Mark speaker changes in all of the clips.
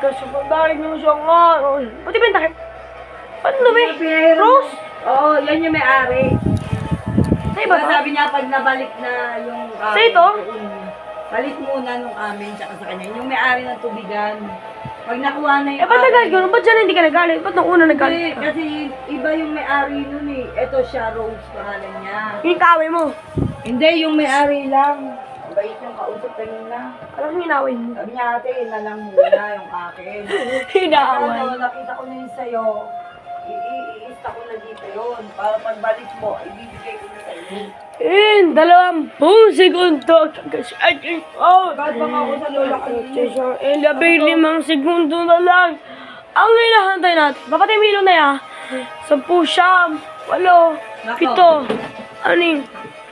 Speaker 1: kasi pagdahil niyo siya nga. Oh, Pati ba takip? Ano?
Speaker 2: Pinahirap
Speaker 1: Rose?
Speaker 2: Oo, yan yung may-ari.
Speaker 1: Sa iba
Speaker 2: Diba
Speaker 1: ba?
Speaker 2: sabi niya pag nabalik na yung amin.
Speaker 1: Sa ito?
Speaker 2: Balik muna nung amin tsaka sa kanya. Yung may-ari ng tubigan. Pag nakuha na yung
Speaker 1: Eh, ba't nagalit ka? Ba't dyan hindi ka nagalit? Ba't nung una nagalit ka?
Speaker 2: kasi iba yung may-ari nun eh. Ito siya, Rose, pangalan niya.
Speaker 1: Yung kaaway mo.
Speaker 2: Hindi, yung may-ari lang. Bait yung kausap kanina.
Speaker 1: Alam mo yung inaway mo.
Speaker 2: Sabi niya ate, yun na lang muna yung akin.
Speaker 1: Inaaway.
Speaker 2: Ano, nakita ko na yun sa'yo. I- i- I-ista ko na dito yun. Para pagbalik mo, ibibigay ko na sa'yo.
Speaker 1: In dalawampung segundo. Oh.
Speaker 2: Kahit baka ako sa lola ko.
Speaker 1: In labing limang segundo na lang. Ang hinahantay natin. Papatay mo ilaw na ya. Sampu siyam. Walo. Pito. Anim.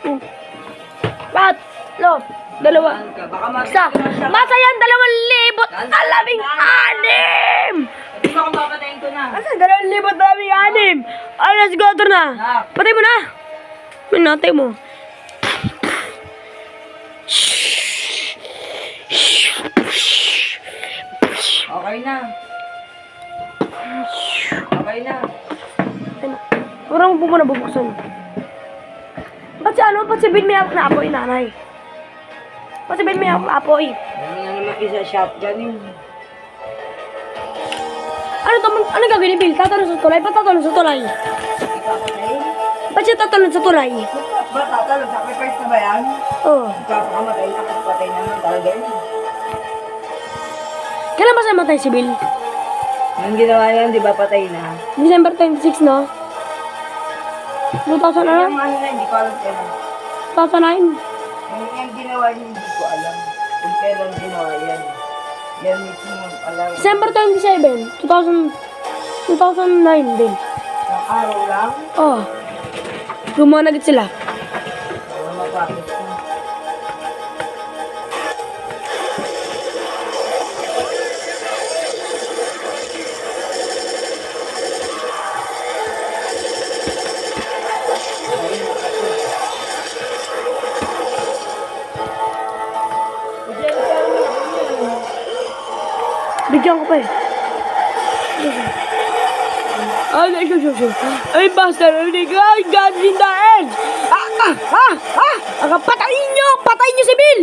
Speaker 1: uh, Pat. Lo. Dalawa. Isa. Masayan dalawang libot. Alabing anim.
Speaker 2: Di ba kung papatayin ko na?
Speaker 1: Asa dalawang libot alabing anim. Ay, let's go. Ito na. Patay mo na. Minatay mo.
Speaker 2: Okay na. Okay na.
Speaker 1: Parang mo na bubuksan. Ba't si ano? Ba't si Ben may apoy, nanay? Ba't si Ben may na apoy?
Speaker 2: Ano na naman isa shotgun yun.
Speaker 1: Ano to? Ano gagawin ni Bill? Tatalon sa tulay? Ba't tatalon sa tulay? Ba't siya tatalon sa tulay?
Speaker 2: Ba, tatalo, sacrifice na ba yan?
Speaker 1: Oo. Oh.
Speaker 2: Ipapakamatay na, kasi patay naman talaga yun.
Speaker 1: Kailan ba siya matay si Bill?
Speaker 2: Nung ginawa yan, di ba patay na?
Speaker 1: December 26, no? 2000
Speaker 2: Yung
Speaker 1: ano?
Speaker 2: na, hindi ko alam kailan.
Speaker 1: 2009?
Speaker 2: Yung yung ginawa niya, hindi ko alam. Kung kailan ginawa yan. Yan mismo alam.
Speaker 1: December 27, 2000, 2009 din.
Speaker 2: Ng araw lang,
Speaker 1: Oh. Lumanagit sila. Bigyan ko pa eh. Ay, ay, ay, ay, ay, basta narinig, ay, God in the edge! Ah, ah, ah, ah! Ang patayin nyo! Patayin nyo si Bill!